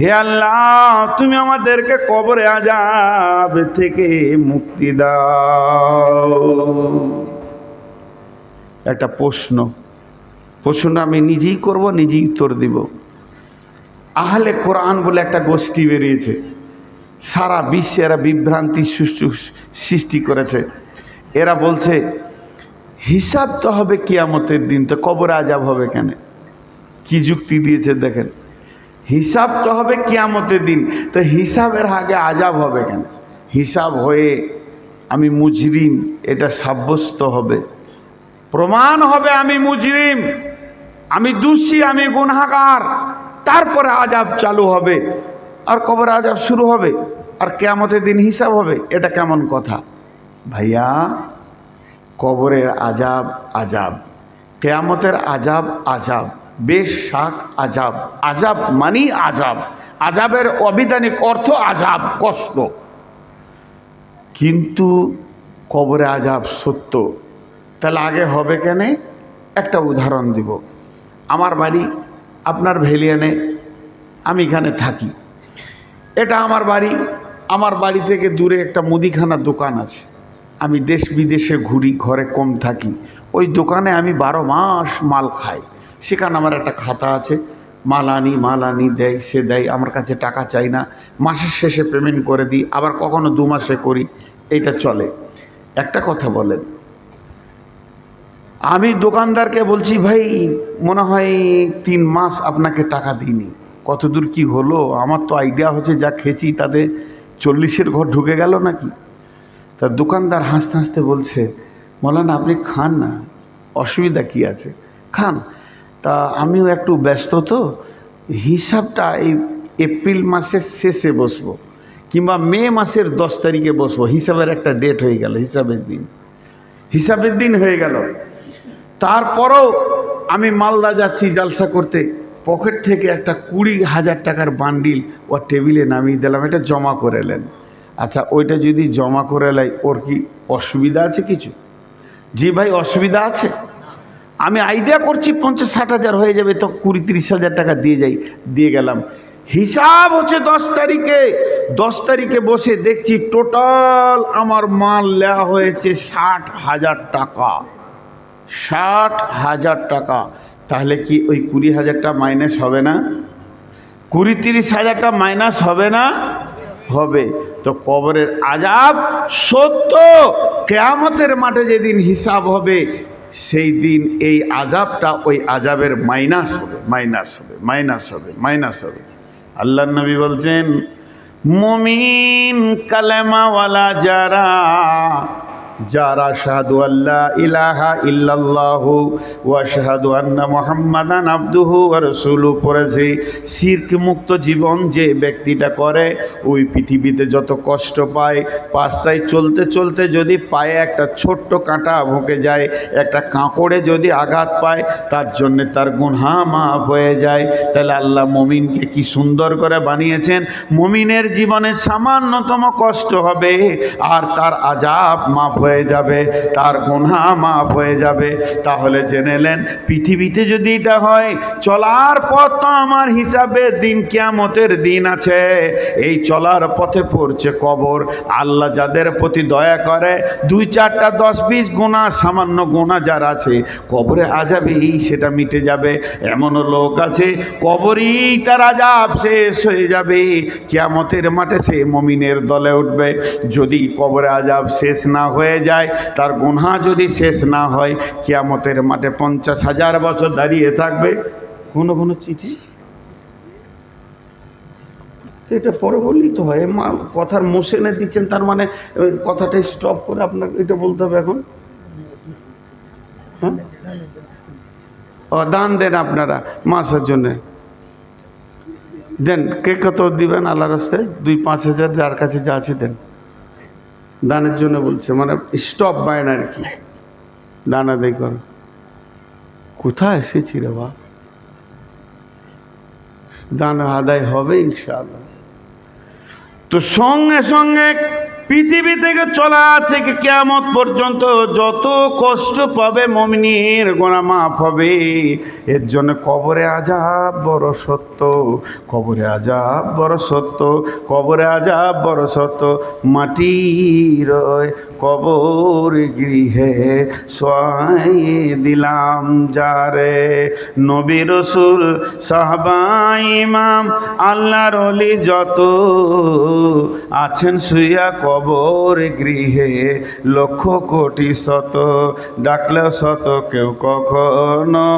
হে আল্লাহ, তুমি আমাদেরকে কবরে আজাব থেকে মুক্তি দাও। একটা প্রশ্ন প্রশ্ন আমি নিজেই করব, নিজেই উত্তর দিব। আহলে কোরআন বলে একটা গোষ্ঠী বেরিয়েছে। সারা বিশ্বে এরা বিভ্রান্তি সৃষ্টি করেছে। এরা বলছে, হিসাব তো হবে কিয়ামতের দিন, তো কবরে আজাব হবে কেন? কি যুক্তি দিয়েছে দেখেন। হিসাব তো হবে কিয়ামতের দিন। তো হিসাবের আগে আজাব হবে কেন? হিসাব হয়ে আমি মুজরিম, এটা সাব্যস্ত হবে। প্রমাণ হবে আমি মুজরিম, আমি দোষী, আমি গুনাহগার। তারপরে আজাব চালু হবে। আর কবর আজাব শুরু হবে। আর কেয়ামতের দিন হিসাব হবে। এটা কেমন কথা? ভাইয়া, কবরের আজাব আজাব, কেয়ামতের আজাব আজাব। বেশ শাক আজাব। আজাব মানি আজাব। আজাবের অবিধানিক অর্থ আজাব, কষ্ট। কিন্তু কবরে আজাব সত্য। তাহলে আগে হবে কেন? একটা উদাহরণ দিব। আমার বাড়ি, আপনার ভেলিয়ানে, আমি এখানে থাকি। এটা আমার বাড়ি। আমার বাড়ি থেকে দূরে একটা মুদিখানার দোকান আছে। আমি দেশ বিদেশে ঘুরি, ঘরে কম থাকি। ওই দোকানে আমি বারো মাস মাল খাই। সেখানে আমার একটা খাতা আছে মাল আনি মাল আনি দেয়, সে দেয়, আমার কাছে টাকা চাই না, মাসের শেষে পেমেন্ট করে দিই, আবার কখনো দু মাসে করি। এটা চলে। একটা কথা বলেন, আমি দোকানদারকে বলছি, ভাই, মনে হয় তিন মাস আপনাকে টাকা দিইনি। কতদূর কি হলো? আমার তো আইডিয়া হচ্ছে যা খেয়েছি, তাতে চল্লিশের ঘর ঢুকে গেল নাকি? তা দোকানদার হাসতে হাসতে বলছে, মৌলানা, আপনি খান না, অসুবিধা কি আছে? খান তা আমিও একটু ব্যস্ত তো। হিসাবটা এই এপ্রিল মাসের শেষে বসবো, কিংবা মে মাসের দশ তারিখে বসবো। হিসাবের একটা ডেট হয়ে গেল, হিসাবের দিন। হিসাবের দিন হয়ে গেল। তারপরও আমি মালদা যাচ্ছি জালসা করতে। পকেট থেকে একটা কুড়ি হাজার টাকার বান্ডিল ও টেবিলে নামিয়ে দিলাম, এটা জমা করে এলেন আচ্ছা ওইটা যদি জমা করে লাই ওর কি অসুবিধা আছে কিছু? জি ভাই, অসুবিধা আছে? আমি আইডিয়া করছি পঞ্চাশ, ষাট হাজার হয়ে যাবে, তো কুড়ি, তিরিশ হাজার টাকা দিয়ে যাই, দিয়ে গেলাম। হিসাব হচ্ছে দশ তারিখে দশ তারিখে বসে দেখছি টোটাল আমার মাল নেওয়া হয়েছে ষাট হাজার টাকা। ষাট হাজার টাকা। তাহলে কি ওই কুড়ি হাজারটা মাইনাস হবে না? কুড়ি, তিরিশ হাজারটা মাইনাস হবে না? হবে। তো কবরের আজাব সত্য। কেয়ামতের মাঠে যেদিন হিসাব হবে সেই দিন এই আজাবটা ওই আজাবের মাইনাস হবে মাইনাস হবে মাইনাস হবে মাইনাস হবে। আল্লাহ নবী বলছেন, মমিন কালেমাওয়ালা যারা যারা শাহাদু আল্লাহ ইলাহা ইল্লাল্লাহু ওয়া শাহাদু আন্না মুহাম্মাদান আবদুহু ওয়া রাসূলু পড়েছে। শিরক মুক্ত জীবন যে ব্যক্তিটা করে, ওই পৃথিবীতে যত কষ্ট পায় পাস্তায় চলতে চলতে যদি পায়ে একটা ছোট্ট কাঁটা ভুকে যায়, একটা কাঁকড়ে যদি আঘাত পায়, তার জন্যে তার গুনহা মাফ হয়ে যায়। তাহলে আল্লাহ মমিনকে কি সুন্দর করে বানিয়েছেন? মমিনের জীবনে সামান্যতম কষ্ট হবে, আর তার আজাব মাফ হয়ে যাবে, তার গোনা মাফ হয়ে যাবে। তাহলে জেনে নেন, পৃথিবীতে যদি এটা হয়, চলার পথ তো আমার হিসাবে দিন কেয়ামতের দিন আছে। এই চলার পথে পড়ছে কবর। আল্লাহ যাদের প্রতি দয়া করে, দুই চারটা দশ বিশ গোনা সামান্য গোনা যার আছে, কবরে আজাবে এই সেটা মিটে যাবে। এমনও লোক আছে, কবরই তার আজাব শেষ হয়ে যাবে। কেয়ামতের মাঠে সে মমিনের দলে উঠবে। যদি কবরে আজাব শেষ না হয়ে যায়, তার গুনহা যদি শেষ না হয়, কিয়ামতের মাঠে পঞ্চাশ হাজার বছর দাঁড়িয়ে থাকবে। কোনো কোনো চিঠি। এটা পরে হয়, মা কথার মোশনে দিচ্ছেন, তার মানে কথাটা স্টপ করে আপনাকে এটা বলতে হবে এখন। হ্যাঁ? দান দেন আপনারা মাসের জন্যে। দেন, কে কত দিবেন আল্লাহ রাস্তায়? দুই পাঁচ হাজার, যার কাছে যা আছে দেন। দানের জন্য বলছে মানে স্টপ বায়না আর কি? দান আদায় কর। কোথায় এসেছি রে বা দান আদায় হবে ইনশাআল্লাহ। তো সঙ্গে সঙ্গে পৃথিবী থেকে চলা থেকে কেয়ামত পর্যন্ত যত কষ্ট পাবে মমিনীর গোনা মাফ হবে। এর জন্য কবরে আজাব বড় সত্য, কবরে আজাব বড় সত্য, কবরে আজাব বড় সত্য। মাটির কবর গৃহে সোয়াই দিলাম যারে। নবী রসুল, সাহবা, ইমাম, আল্লাহর অলি যত আছেন শুইয়া কবর গৃহে লক্ষ কোটি শত, ডাকলেও শত কেউ কখনো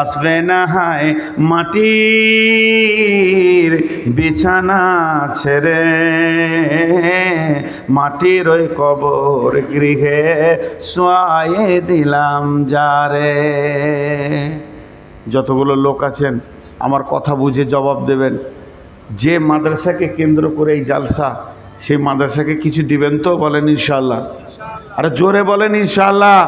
আসবে না। হায়, মাটির বিছানা ছেড়ে মাটির ওই কবর গৃহে সোয়ায়ে দিলাম যারে। যতগুলো লোক আছেন, আমার কথা বুঝে জবাব দেবেন। যে মাদ্রাসাকে কেন্দ্র করে এই জালসা সেই মাদ্রাসাকে কিছু দিবেন তো বলেন ইনশাল্লাহ আরে জোরে বলেন ইনশাল্লাহ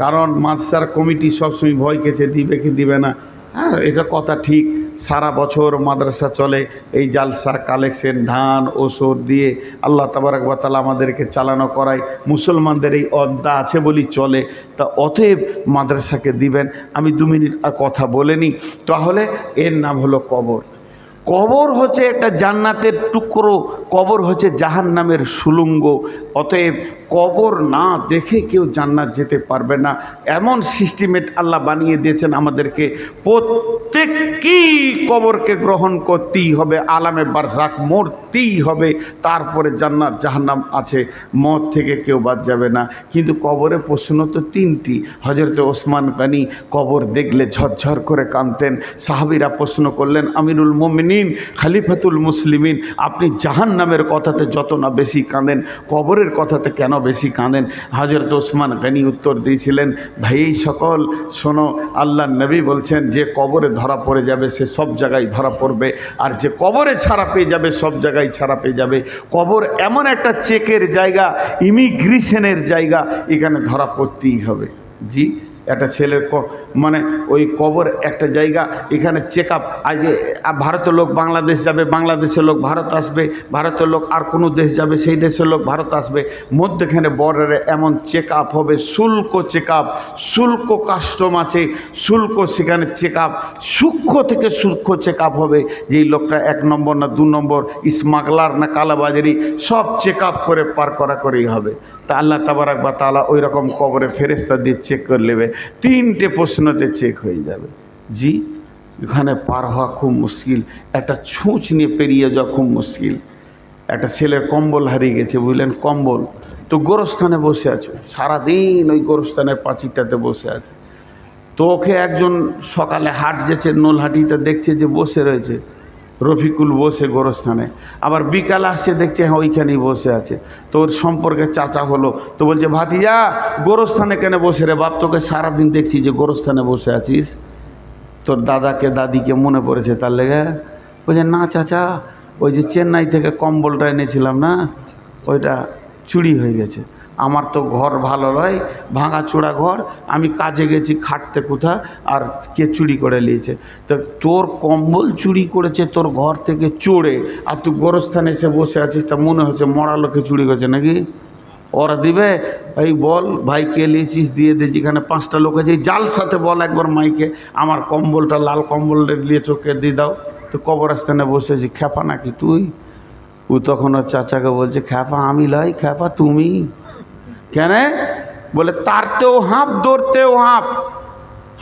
কারণ মাদ্রাসার কমিটি সবসময় ভয় খেছে দিবে কি দিবে না। হ্যাঁ এটা কথা ঠিক। সারা বছর মাদ্রাসা চলে, এই জালসা, কালেকশন, ধান, ওষুধ দিয়ে আল্লাহ তাবারকবাতালা আমাদেরকে চালানো করায়। মুসলমানদের এই অদ্দা আছে বলি চলে। তা অতএব মাদ্রাসাকে দিবেন। আমি দু মিনিট কথা বলে নিই তাহলে এর নাম হলো কবর। কবর হচ্ছে একটা জান্নাতের টুকরো, কবর হচ্ছে জাহান নামের সুলুঙ্গ। অতএব কবর না দেখে কেউ জান্নাত যেতে পারবে না। এমন সিস্টেমেট আল্লাহ বানিয়ে দিয়েছেন আমাদেরকে প্রত্যেককেই কবরকে গ্রহণ করতেই হবে, আলামে বারজাক মরতেই হবে, তারপরে জান্নাত, জাহান্নাম আছে, মদ থেকে কেউ বাদ যাবে না। কিন্তু কবরে প্রশ্ন তো তিনটি হজরত ওসমান গানি কবর দেখলে ঝরঝর করে কাঁদতেন, সাহাবিরা প্রশ্ন করলেন, আমিরুল মোমিনিন খালিফাতুল মুসলিমিন, আপনি জাহান নামের কথাতে যত না বেশি কাঁদেন, কবরের কথাতে কেন বেশি কাঁদেন? হজরত ওসমান গানি উত্তর দিয়েছিলেন, ভাই সকল শোনো আল্লাহ নবী বলছেন, যে কবরে ধরা পড়ে যাবে, সে সব জায়গায় ধরা পড়বে, আর যে কবরে ছাড়া পেয়ে যাবে, সব জায়গায় ছাড়া পেয়ে যাবে। কবর এমন একটা চেকের জায়গা, ইমিগ্রেশনের জায়গা, এখানে ধরা পড়তেই হবে। জি, একটা ছেলের মানে ওই কবর একটা জায়গা, এখানে চেক আপ আজ ভারতের লোক বাংলাদেশ যাবে, বাংলাদেশের লোক ভারত আসবে, ভারতের লোক আর কোনো দেশ যাবে, সেই দেশের লোক ভারত আসবে। মধ্যখানে বর্ডারে এমন চেক আপ হবে, শুল্ক চেক আপ শুল্ক কাস্টম আছে, শুল্ক সেখানে চেক আপ সূক্ষ্ম থেকে সূক্ষ্ম চেক আপ হবে। যে এই লোকটা এক নম্বর না দু নম্বর স্মাগলার না কালাবাজারি, সব চেক আপ করে পার করা করেই হবে। তা আল্লাহ তাবারাক বা তালা ওই রকম কবরে ফেরেস্তা দিয়ে চেক করে নেবে। তিনটে প্রশ্নতে চেক হয়ে যাবে। জি, এখানে পার হওয়া খুব মুশকিল। একটা ছুঁচ নিয়ে পেরিয়ে যাওয়া খুব মুশকিল। একটা ছেলের কম্বল হারিয়ে গেছে, বুঝলেন? কম্বল। তো গোরস্থানে বসে আছে। সারাদিন ওই গোরস্থানের পাঁচিরটাতে বসে আছে। তো ওকে একজন সকালে হাট যেছে নোলহাটিতে দেখছে যে বসে রয়েছে। রফিকুল বসে গোরস্থানে। আবার বিকাল আসছে, দেখছে হ্যাঁ ওইখানেই বসে আছে। তো ওর সম্পর্কে চাচা হলো। তো বলছে, ভাতিজা, গোরস্থানে কেন বসে রে বাপ? তোকে সারাদিন দেখছি যে গোরস্থানে বসে আছিস। তোর দাদাকে, দাদিকে মনে পড়েছে তার লেগে? বলছে, না, চাচা, ওই যে চেন্নাই থেকে কম্বলটা এনেছিলাম না, ওইটা চুরি হয়ে গেছে। আমার তো ঘর ভালো নয় ভাঙা চূড়া ঘর, আমি কাজে গেছি খাটতে কোথা আর কে চুরি করে নিয়েছে। তো তোর কম্বল চুরি করেছে, তোর ঘর থেকে চড়ে আর তুই গোরস্থানে এসে বসে আছিস, তা মনে হচ্ছে মরা লোকে চুরি করেছে নাকি? ওরা দিবে, এই বল, ভাই কে নিয়েছিস, দিয়ে দে, যেখানে পাঁচটা লোক আছে জাল সাথে বল একবার মাইকে, আমার কম্বলটা, লাল কম্বল নিয়ে চোখে দিয়ে দাও। তো কবরস্থানে বসেছি খ্যাপা নাকি তুই? ও তখন ওর চাচাকে বলছে, খ্যাপা, আমি লাই, খ্যাপা, তুমি? কেন? বলে তারতেও হাঁপ দৌড়তেও হাঁপ।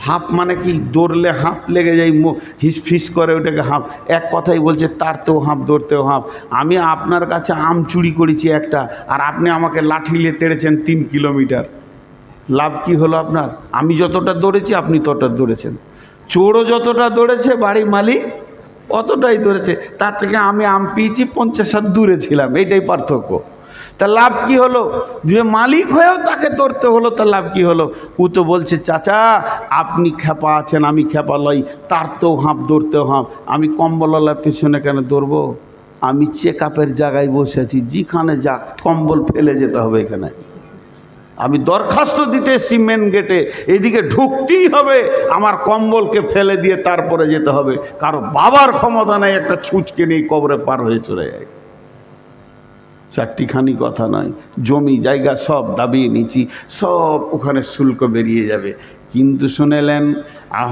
হাঁপ মানে কি? দৌড়লে হাঁপ লেগে যায় হিস ফিস করে ওটাকে হাঁপ। এক কথাই বলছে তারতেও হাঁপ দৌড়তেও হাঁপ। আমি আপনার কাছে আম চুরি করেছি একটা, আর আপনি আমাকে লাঠি নিয়ে তেড়েছেন তিন কিলোমিটার। লাভ কি হলো আপনার? আমি যতটা দৌড়েছি, আপনি ততটা দৌড়েছেন। চোরও যতটা দৌড়েছে বাড়ি মালিক অতটাই দৌড়েছে। তার থেকে আমি আম পেয়েছি, পঞ্চাশ হাত দূরে ছিলাম। এইটাই পার্থক্য। তা লাভ কি হলো? যে মালিক হয়েও তাকে ধরতে হলো, তা লাভ কি হলো? ও তো বলছে, চাচা, আপনি খেপা আছেন, আমি খেপা লই তার তো হাঁপ দৌড়তেও হাঁপ। আমি কম্বলওয়ালার পেছনে কেন দৌড়বো আমি চেক আপের জায়গায় বসে আছি, যেখানে যাক, কম্বল ফেলে যেতে হবে এখানে। আমি দরখাস্ত দিতে এসছি মেন গেটে এদিকে ঢুকতেই হবে, আমার কম্বলকে ফেলে দিয়ে তারপরে যেতে হবে। কারও বাবার ক্ষমতা নেই, একটা ছুঁচকে নিয়ে কবরে পার হয়ে চলে যায়। চারটিখানি কথা নয়। জমি জায়গা সব দাবিয়ে নিচ্ছি। সব ওখানে শুল্ক বেরিয়ে যাবে। কিন্তু শুনেলেন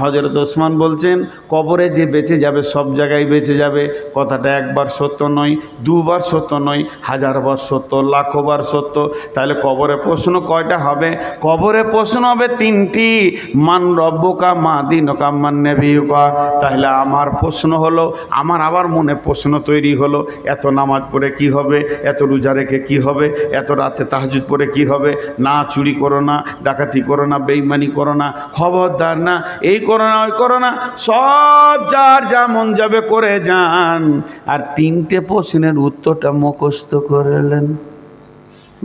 হজরত ওসমান বলছেন, কবরে যে বেঁচে যাবে, সব জায়গায় বেঁচে যাবে। কথাটা একবার সত্য নয়, দুবার সত্য নয় হাজারবার সত্য লাখবার সত্য। তাহলে কবরে প্রশ্ন কয়টা হবে? কবরে প্রশ্ন হবে তিনটি। মান রব্বকা মা দিনকা মান নেবিকা তাহলে আমার প্রশ্ন হলো, আমার আবার মনে প্রশ্ন তৈরি হলো, এত নামাজ পড়ে কি হবে? এত রোজা রেখে কি হবে? এত রাতে তাহাজুদ পড়ে কি হবে? না চুরি করো না, ডাকাতি করো না, বেইমানি করো না খবরদার না, এই করো না ওই করো না সব যার যা মন যাবে করে যান। আর তিনটে প্রশ্নের উত্তরটা মুখস্থ করলেন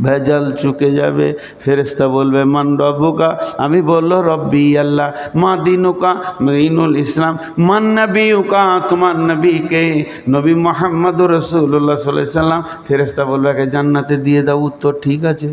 ভেজাল চুকে যাবে ফেরেস্তা বলবে মান রব্বুকা আমি বলল, রব্বি আল্লাহ, মা দিনুকা ইনুল ইসলাম, মান নবীকা তোমার নবীকে, নবী মোহাম্মদ রসুল্লাহ সাল্লাহ সাল্লাম ফেরেস্তা বলবে, একে জান্নাতে দিয়ে দাও, উত্তর ঠিক আছে।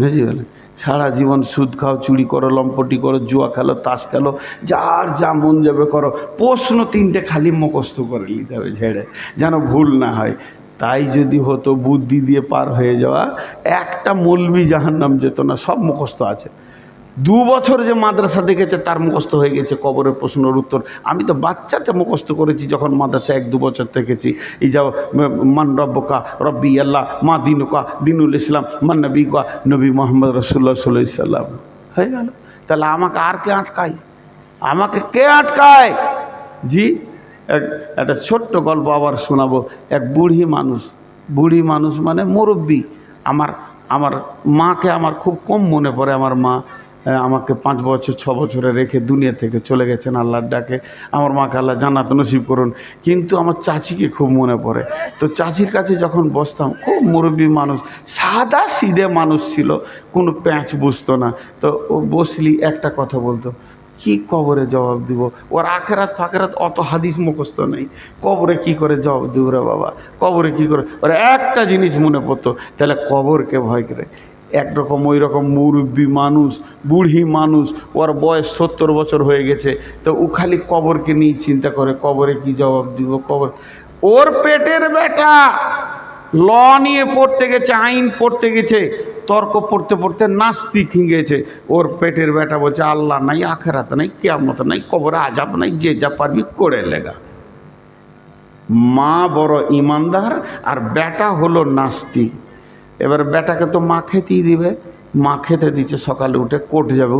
বুঝি বলে? সারা জীবন সুদ খাও, চুরি করো, লম্পটি করো, জুয়া খেলো, তাস খেলো, যার যা মন যাবে করো। প্রশ্ন তিনটে খালি মুখস্থ করে নিতে হবে ঝেড়ে যেন ভুল না হয়। তাই যদি হতো, বুদ্ধি দিয়ে পার হয়ে যাওয়া, একটা মলবি জাহার নাম যেত না, সব মুখস্থ আছে। দু বছর যে মাদ্রাসা দেখেছে, তার মুখস্থ হয়ে গেছে কবরের প্রশ্নের উত্তর। আমি তো বাচ্চাতে মুখস্থ করেছি যখন মাদ্রাসা এক দু বছর থেকেছি। এই যাও মান রব্বকা, রব্বি আল্লাহ, মা দিনুকা, দিনুল ইসলাম, মান নবীকা, নবী মোহাম্মদ রসুল্লাহ সাল্লাহ সাল্লাম। হয়ে গেল। তাহলে আমাকে আর কে আটকায়? আমাকে কে আটকায়? জি, এক, একটা ছোট্ট গল্প আবার শোনাবো। এক বুড়ি মানুষ বুড়ি মানুষ মানে মুরব্বী। আমার আমার মাকে আমার খুব কম মনে পড়ে, আমার মা। আমাকে পাঁচ বছর, ছ বছরে রেখে দুনিয়া থেকে চলে গেছেন আল্লাহর ডাকে। আমার মাকে আল্লাহ জান্নাত নসিব করুন। কিন্তু আমার চাচিকে খুব মনে পড়ে। তো চাচির কাছে যখন বসতাম, খুব মুরব্বী মানুষ, সাদা সিধে মানুষ ছিল, কোনো প্যাঁচ বুঝতো না। তো ও বসলি, একটা কথা বলতো, কি কবরে জবাব দিব? ওর আখেরাত ফাকেরাত অত হাদিস মুখস্থ নেই। কবরে কি করে জবাব দিব রে বাবা? কবরে কি করে? ওর একটা জিনিস মনে পড়তো, তাহলে কবরকে ভয় করে। একরকম ওই রকম মুরব্বী মানুষ, বুড়ি মানুষ, ওর বয়স সত্তর বছর হয়ে গেছে। তো ও খালি কবরকে নিয়ে চিন্তা করে, কবরে কি জবাব দিব, কবর। ওর পেটের বেটা ল নিয়ে পড়তে গেছে, আইন পড়তে গেছে, তর্ক পড়তে পড়তে নাস্তিক গেছে। ওর পেটের বেটা বলছে, আল্লাহ নাই, আখেরাত নাই, কেয়ামত নাই, কবরে আজাব নাই, যে যা পারবি করে লেগা। মা বড় ইমানদার আর বেটা হলো নাস্তিক। এবার বেটাকে তো মা খেতেই দিবে। মা খেতে দিচ্ছে, সকালে উঠে কোর্ট যাবে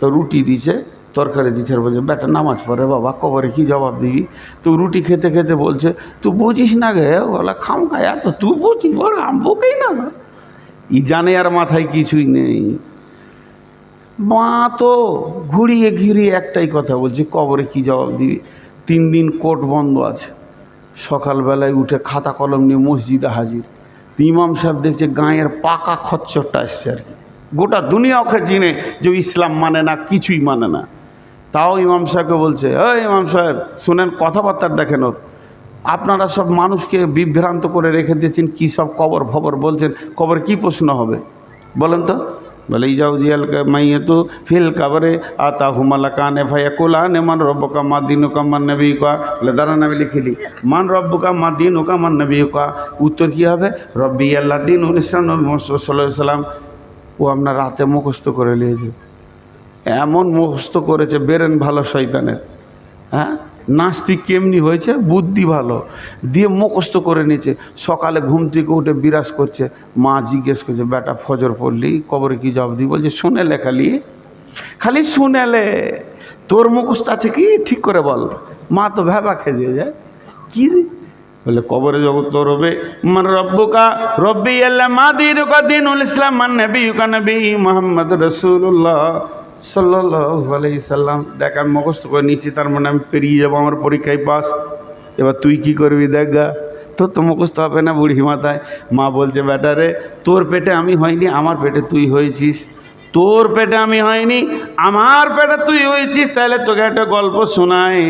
তো রুটি দিছে তরকারি দিচ্ছে বলছে, বেটা, নামাজ পড়ে বাবা, কবরে কি জবাব দিবি? তো রুটি খেতে খেতে বলছে, তুই বুঝিস না গে? বলে, খাম খায়া তো তুই বুঝিস, বল, আম না। ই জানে আর মাথায় কিছুই নেই। মা তো ঘুরিয়ে ঘিরিয়ে একটাই কথা বলছে, কবরে কি জবাব দিবি? তিন দিন কোর্ট বন্ধ আছে। সকালবেলায় উঠে খাতা কলম নিয়ে মসজিদে হাজির। ইমাম সাহেব দেখছে গায়ের পাকা খচ্চরটা আসছে আর কি। গোটা দুনিয়া ওকে জিনে যে ইসলাম মানে না, কিছুই মানে না। তাও ইমাম সাহেবকে বলছে ওই ইমাম সাহেব, শুনেন, কথাবার্তা দেখেন ওর। আপনারা সব মানুষকে বিভ্রান্ত করে রেখে দিয়েছেন, কী সব কবর ফবর বলছেন, কবর কি প্রশ্ন হবে? বলেন তো। বলে যাও জিয়াল মাইয়ে তো, ফিল কাবরে আতা হুমালা কানে ভাইয়া কোলা নে মান রব্বকা মা দিন কা মান নবী কা বলে দাঁড়ান আমি লিখিলি মান রব্বকা মা দিন কা মান নবী কা উত্তর কী হবে? রব্বি আল্লাহ দিন সাল্লাহ সাল্লাম ও আপনার রাতে মুখস্থ করে নিয়েছে এমন মুখস্থ করেছে বেরেন ভালো শয়তানের। হ্যাঁ? নাস্তিক কেমনি হয়েছে? বুদ্ধি ভালো। দিয়ে মুখস্থ করে নিয়েছে। সকালে ঘুম থেকে উঠে বিরাজ করছে। মা জিজ্ঞেস করছে, বেটা, ফজর পড়লি? কবরে কি জবাব দিই বলছে, শুনে লেখালি খালি। শুনেলে তোর মুখস্থ আছে কি? ঠিক করে বল। মা তো ভেবা খেয়ে যায়। কি? বলে, কবরে জগৎ তোর হবে মান রব্বুকা, রব্বি আল্লাহ মা দিনুকা দিনুল ইসলাম, মান নবী নবী মোহাম্মদ রসুল্লাহ আলাই সাল্লাম, দেখ আমি মুখস্থ করে নিচ্ছি, তার মানে আমি পেরিয়ে যাব, আমার পরীক্ষায় পাস। এবার তুই কি করবি দেখ গা, তোর তো মুখস্থ হবে না বুড়ি মাথায়। মা বলছে বেটারে তোর পেটে আমি হয়নি আমার পেটে তুই হয়েছিস। তোর পেটে আমি হয়নি আমার পেটে তুই হয়েছিস। তাহলে তোকে একটা গল্প শোনায়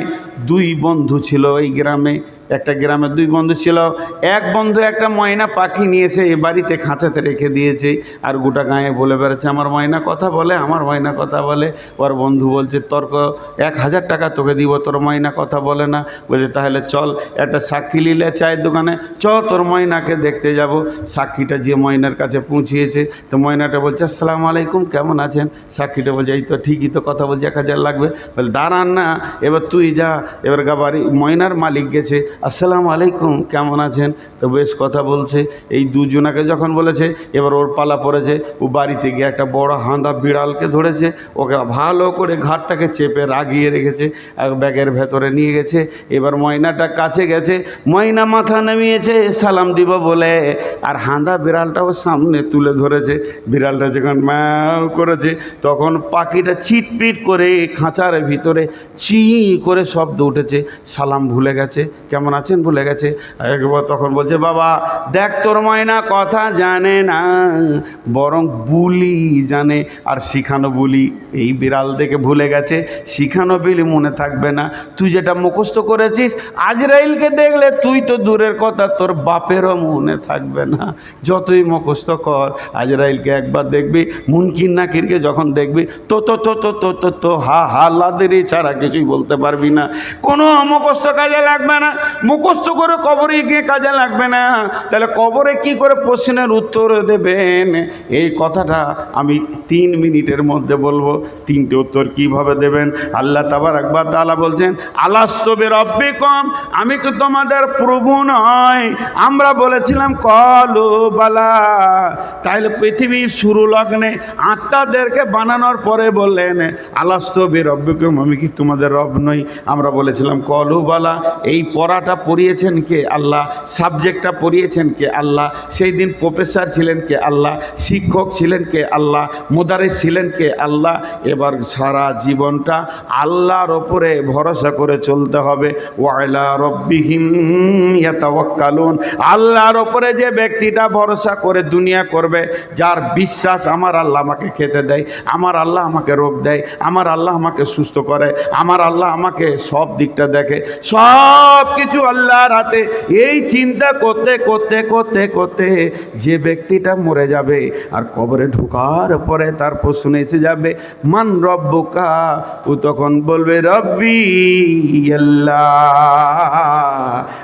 দুই বন্ধু ছিল এই গ্রামে একটা গ্রামে দুই বন্ধু ছিল। এক বন্ধু একটা ময়না পাখি নিয়েছে, এ বাড়িতে খাঁচাতে রেখে দিয়েছে আর গোটা গাঁয়ে বলে বেড়াচ্ছে, আমার ময়না কথা বলে, আমার ময়না কথা বলে। ওর বন্ধু বলছে, তর্ক, এক হাজার টাকা তোকে দিব, তোর ময়না কথা বলে না। বলছে, তাহলে চল, একটা সাক্ষী নিলে চায়ের দোকানে, চ, তোর ময়নাকে দেখতে যাব। সাক্ষীটা যে ময়নার কাছে পৌঁছিয়েছে, তো ময়নাটা বলছে, আসসালামু আলাইকুম, কেমন আছেন? সাক্ষীটা বলছে, এই তো ঠিকই তো, কথা বলছে, এক হাজার লাগবে। বলে, দাঁড়ান না, এবার তুই যা। এবার গাবারি ময়নার মালিক গেছে আসসালামু আলাইকুম, কেমন আছেন? তো বেশ কথা বলছে। এই দুজনাকে যখন বলেছে, এবার ওর পালা পড়েছে। ও বাড়িতে গিয়ে একটা বড় হাঁদা বিড়ালকে ধরেছে। ওকে ভালো করে ঘাটটাকে চেপে রাগিয়ে রেখেছে আর ব্যাগের ভেতরে নিয়ে গেছে। এবার ময়নাটা কাছে গেছে। ময়না মাথা নামিয়েছে, সালাম দিব বলে। আর হাঁদা বিড়ালটাও সামনে তুলে ধরেছে। বিড়ালটা যখন ম্যাও করেছে, তখন পাখিটা ছিটপিট করে খাঁচার ভিতরে চি করে শব্দ উঠেছে। সালাম ভুলে গেছে। কেমন আছেন? ভুলে গেছে। একবার তখন বলছে, বাবা, দেখ তোর ময়না কথা জানে না, বরং বুলি জানে। আর শিখানো বুলি এই বিড়াল দেখে ভুলে গেছে। শিখানো বিলি মনে থাকবে না। তুই যেটা মুখস্থ করেছিস আজরাইলকে দেখলে তুই তো দূরের কথা, তোর বাপেরও মনে থাকবে না। যতই মুখস্থ কর আজরাইলকে একবার দেখবি মুনকিন নাকিরকে যখন দেখবি, তো তো তো তো তো তো তো, হা হা লাদেরই ছাড়া কিছুই বলতে পারবি না। কোনো মুখস্থ কাজে লাগবে না। মুখস্থ করে কবরে গিয়ে কাজে লাগবে না। তাহলে কবরে কি করে প্রশ্নের উত্তর দেবেন? এই কথাটা আমি তিন মিনিটের মধ্যে বলব। তিনটে উত্তর কীভাবে দেবেন? আল্লাহ তাবার একবার তালা বলছেন আলাস্তবে রব্বে কম আমি কি তোমাদের প্রভু নয় আমরা বলেছিলাম, কলু বালা। তাইলে পৃথিবীর শুরু লগ্নে আত্মাদেরকে বানানোর পরে বললেন আলাস্তবে রব্বে কম আমি কি তোমাদের রব নই? আমরা বলেছিলাম, কলু বালা। এই পড়াটা পড়িয়েছেন কে আল্লাহ? সাবজেক্টটা পড়িয়েছেন কে আল্লাহ? সেই দিন প্রফেসর ছিলেন কে আল্লাহ? শিক্ষক ছিলেন কে আল্লাহ? মোদারিস ছিলেন কে আল্লাহ? এবার সারা জীবনটা আল্লাহর ওপরে ভরসা করে চলতে হবে। ওয়াইলা রব্বিহিম ইয়াতাওয়াক্কালুন। আল্লাহর ওপরে যে ব্যক্তিটা ভরসা করে দুনিয়া করবে, যার বিশ্বাস আমার আল্লাহ আমাকে খেতে দেয়, আমার আল্লাহ আমাকে রোগ দেয়, আমার আল্লাহ আমাকে সুস্থ করে, আমার আল্লাহ আমাকে সব দিকটা দেখে সব কিছু আল্লাহর হাতে। এই চিন্তা করতে করতে করতে করতে যে ব্যক্তিটা মরে যাবে আর কবরে ঢোকার পরে তার প্রশ্ন এসে যাবে, মান রব্বকা? ও তখন বলবে, রব্বি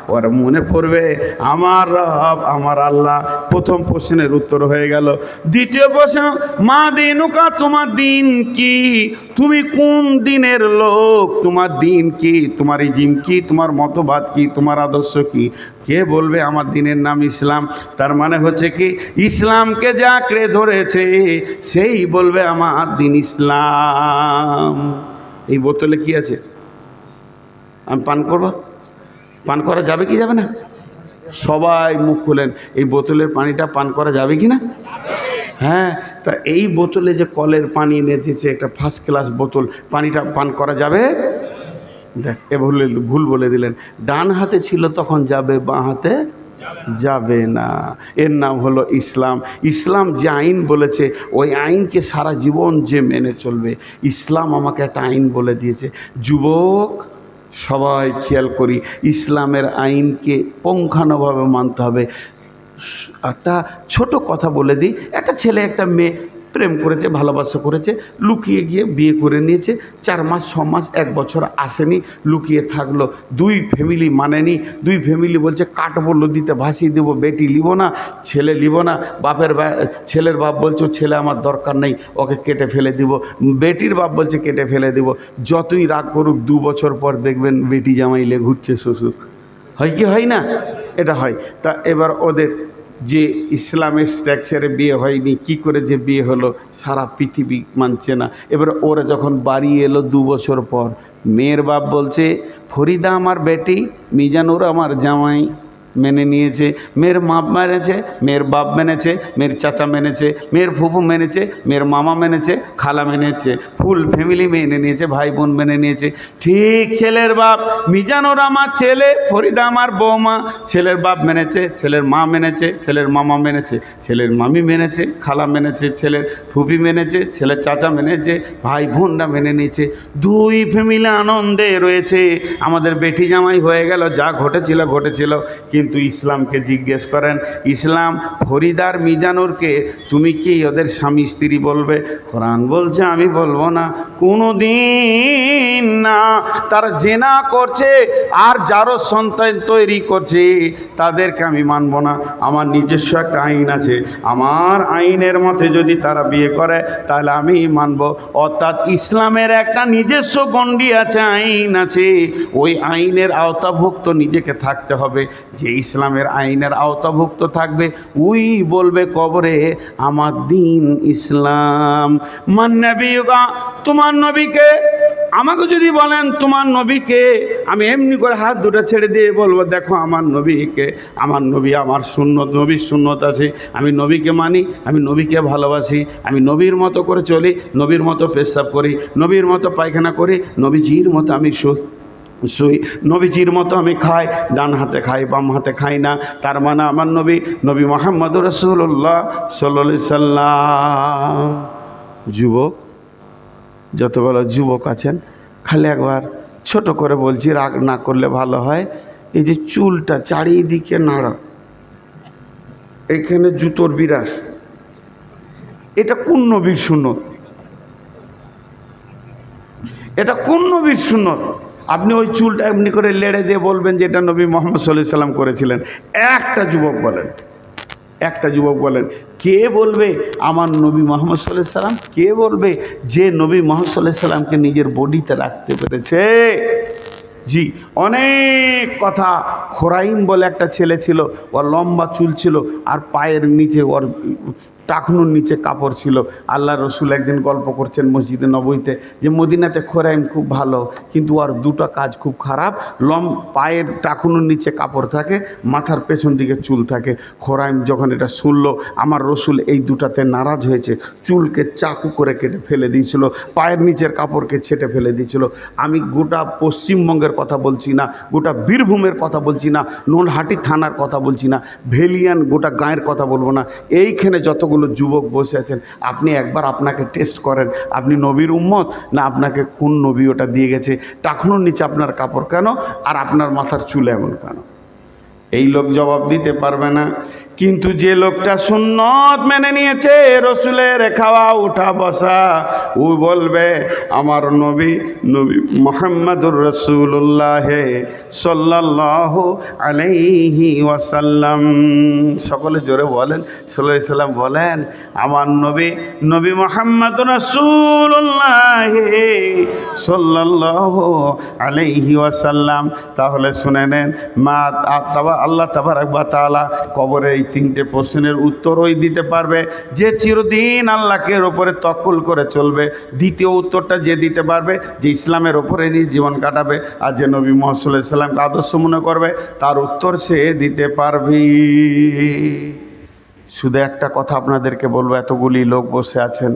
ওর মনে পড়বে, আমার রব, আমার আল্লাহ। প্রথম প্রশ্নের উত্তর হয়ে গেল। দ্বিতীয় প্রশ্ন, মা দিনুকা, তোমার দিন কি? তুমি কোন দিনের লোক? তোমার দিন কি? তোমার ইজিম কি? তোমার মতবাদ কি? তোমার আদর্শ কি? কে বলবে আমার দিনের নাম ইসলাম? তার মানে হচ্ছে কি, ইসলামকে যে আঁকড়ে ধরেছে, সেই বলবে আমার দিন ইসলাম। এই বোতলে কি আছে? আমি পান করব? পান করা যাবে কি যাবে না? সবাই মুখ খুলেন। এই বোতলের পানিটা পান করা যাবে কি না? হ্যাঁ তা এই বোতলে যে কলের পানি এনেছে একটা ফার্স্ট ক্লাস বোতল, পানিটা পান করা যাবে দেখ, এ ভুল ভুল বলে দিলেন। ডান হাতে ছিল, তখন যাবে বাঁ হাতে যাবে না। এর নাম হলো ইসলাম। ইসলাম যে আইন বলেছে, ওই আইনকে সারা জীবন যে মেনে চলবে, ইসলাম আমাকে একটা আইন বলে দিয়েছে। যুবক, সবাই খেয়াল করি, ইসলামের আইনকে পঙ্খানোভাবে মানতে হবে। একটা ছোট কথা বলে দিই, একটা ছেলে, একটা মেয়ে প্রেম করেছে, ভালোবাসা করেছে, লুকিয়ে গিয়ে বিয়ে করে নিয়েছে। চার মাস, ছ মাস, এক বছর আসেনি, লুকিয়ে থাকল। দুই ফ্যামিলি মানেনি, দুই ফ্যামিলি বলছে, কাটবো নদীতে ভাসিয়ে দেবো, বেটি লিব না, ছেলে লিব না, বাপের ছেলের বাপ বলছে ছেলে আমার দরকার নেই, ওকে কেটে ফেলে দিব। বেটির বাপ বলছে, কেটে ফেলে দিব। যতই রাগ করুক, দু বছর পর দেখবেন বেটি জামাইলে ঘুরছে শ্বশুর। হয় কি হয় না? এটা হয়। তা এবার ওদের যে ইসলামের স্ট্রাকচারে বিয়ে হয়নি, কি করে যে বিয়ে হলো, সারা পৃথিবী মানছে না। এবার ওরা যখন বাড়ি এলো দু বছর পর, মেয়ের বাপ বলছে, ফরিদা আমার বেটি, মিজানুর আমার জামাই। মেনে নিয়েছে, মেয়ের মা মেনেছে, মেয়ের বাপ মেনেছে, মেয়ের চাচা মেনেছে, মেয়ের ফুফু মেনেছে, মেয়ের মামা মেনেছে, খালা মেনেছে, ফুল ফ্যামিলি মেনে নিয়েছে, ভাই বোন মেনে নিয়েছে। ঠিক ছেলের বাপ, মিজানুর আমার ছেলে, ফরিদা আমার বৌমা, ছেলের বাপ মেনেছে, ছেলের মা মেনেছে, ছেলের মামা মেনেছে, ছেলের মামি মেনেছে, খালা মেনেছে, ছেলের ফুপি মেনেছে, ছেলের চাচা মেনেছে, ভাই বোনরা মেনে নিয়েছে। দুই ফ্যামিলি আনন্দে রয়েছে। আমাদের বেটি জামাই হয়ে গেল, যা ঘটেছিল ঘটেছিল। কিন্তু ইসলামকে জিজ্ঞেস করেন, ইসলাম ফরিদার মিজানুরকে তুমি কি ওদের স্বামী স্ত্রী বলবে? কোরআন বলছে, আমি বলব না। কোনো দিন না। তারা জেনা করছে আর যারও সন্তান তৈরি করছে, তাদেরকে আমি মানব না। আমার নিজস্ব একটা আইন আছে। আমার আইনের মতে যদি তারা বিয়ে করে, তাহলে আমি মানব। অর্থাৎ ইসলামের একটা নিজস্ব গণ্ডি আছে, আইন আছে। ওই আইনের আওতাভুক্ত নিজেকে থাকতে হবে। যে ইসলামের আইনের আওতাভুক্ত থাকবে। উই বলবে কবরে, আমার দিন ইসলাম। মান্নাবিকা তোমার নবীকে, আমাকে যদি বলেন তোমার নবীকে, আমি এমনি করে হাত দুটো ছেড়ে দিয়ে বলব, দেখো, আমার নবীকে, আমার নবী, আমার সুন্নত, নবীর সুন্নত আছে। আমি নবীকে মানি, আমি নবীকে ভালোবাসি। আমি নবীর মতো করে চলি, নবীর মতো পেশাব করি, নবীর মতো পায়খানা করি, নবীজির মতো আমি সু শুই নবীজির মতো আমি খাই, ডান হাতে খাই, বাম হাতে খাই না। তার মানে আমার নবী নবী মোহাম্মদ রসুল্লাহ সাল্লি সাল্লাম। যুবক, যত বড় যুবক আছেন, খালি একবার ছোট করে বলছি, রাগ না করলে ভালো হয়। এই যে চুলটা চারিদিকে নাড়া, এখানে জুতোর বিরাস, এটা কোন নবীর সুন্নত? এটা কোন নবীর সুন্নত? আপনি ওই চুলটা এমনি করে লেড়ে দিয়ে বলবেন যে এটা নবী মোহাম্মদ সাল্লাহ সাল্লাম করেছিলেন। একটা যুবক বলেন, একটা যুবক বলেন, কে বলবে আমার নবী মোহাম্মদ সাল্লাহ সাল্লাম? কে বলবে যে নবী মোহাম্মদ সাল্লাহ সাল্লামকে নিজের বডিতে রাখতে পেরেছে? জি, অনেক কথা। খোরাইম বলে একটা ছেলে ছিল, ওর লম্বা চুল ছিল, আর পায়ের নিচে ওর টাকনুর নিচে কাপড় ছিল। আল্লাহ রসুল একদিন গল্প করছেন মসজিদে নবইতে যে, মদিনাতে খোরাইম খুব ভালো, কিন্তু আর দুটো কাজ খুব খারাপ। লম, পায়ের টাকুনুর নিচে কাপড় থাকে, মাথার পেছন দিকে চুল থাকে। খোরাইম যখন এটা শুনলো, আমার রসুল এই দুটাতে নারাজ হয়েছে। চুলকে চাকু করে কেটে ফেলে দিয়েছিল, পায়ের নিচের কাপড়কে ছেটে ফেলে দিয়েছিল। আমি গোটা পশ্চিমবঙ্গের কথা বলছি না, গোটা বীরভূমের কথা বলছি না, নোনহাটি থানার কথা বলছি না, ভেলিয়ান গোটা গাঁয়ের কথা বলব না। এইখানে যতগুলো যুবক বসে আছেন? আপনি একবার আপনাকে টেস্ট করেন, আপনি নবীর উম্মত না আপনাকে কোন নবী ওটা দিয়ে গেছে? টাকনুর নিচে আপনার কাপড় কেন? আর আপনার মাথার চুল এমন কেন? এই লোক জবাব দিতে পারবে না। কিন্তু যে লোকটা সুন্নত মেনে নিয়েছে, রসুলের খাওয়া উঠা বসা, ও বলবে, আমার নবী নবী মোহাম্মদুর রসুল্লাহ সাল্লাহ আলাইহি ওয়াসাল্লাম। সকলে জোরে বলেন সাল্লাহ সাল্লাম বলেন, আমার নবী নবী মোহাম্মদ রসুল্লাহ সাল্লাহ আলাইহি ওয়াসাল্লাম। তাহলে শুনে নেন, মা আল্লাহ তাবারাকবা তাআলা কবরে এই তিনটে প্রশ্নের উত্তর ওই দিতে পারবে। যে চিরদিন আল্লাহকে ওপরে তকল করে চলবে, দ্বিতীয় উত্তরটা যে দিতে পারবে, যে ইসলামের ওপরে নিয়ে জীবন কাটাবে আর যে নবী মোহাম্মদ ইসলামকে আদর্শ মনে করবে, তার উত্তর সে দিতে পারবে। শুধু একটা কথা আপনাদেরকে বলব, এতগুলি লোক বসে আছেন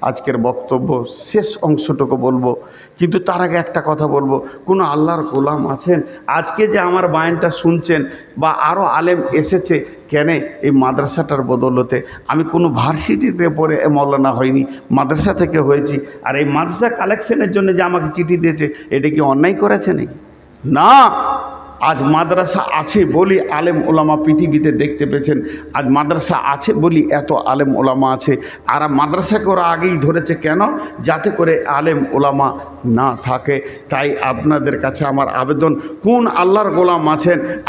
আজকের বক্তব্য, শেষ অংশটুকু বলব। কিন্তু তার আগে একটা কথা বলব। কোনো আল্লাহর গোলাম আছেন? আজকে যে আমার বায়নটা শুনছেন বা আরও আলেম এসেছে, কেন এই মাদ্রাসাটার বদলতে? আমি কোনো ভার্সিটিতে পড়ে মৌলানা হয়নি মাদ্রাসা থেকে হয়েছি। আর এই মাদ্রাসা কালেকশনের জন্য যে আমাকে চিঠি দিয়েছে, এটা কি অন্যায় করেছে নাকি? না! আজ মাদ্রাসা আছে বলি আলেম ওলামা পৃথিবীতে দেখতে পেয়েছেন। আজ মাদ্রাসা আছে বলি এত আলেম ওলামা আছে। আর মাদ্রাসাকে ওরা আগেই ধরেছে কেন? যাতে করে আলেম ওলামা না থাকে। তাই আপনাদের কাছে আমার আবেদন, কোন আল্লাহর গোলাম আছেন? আমি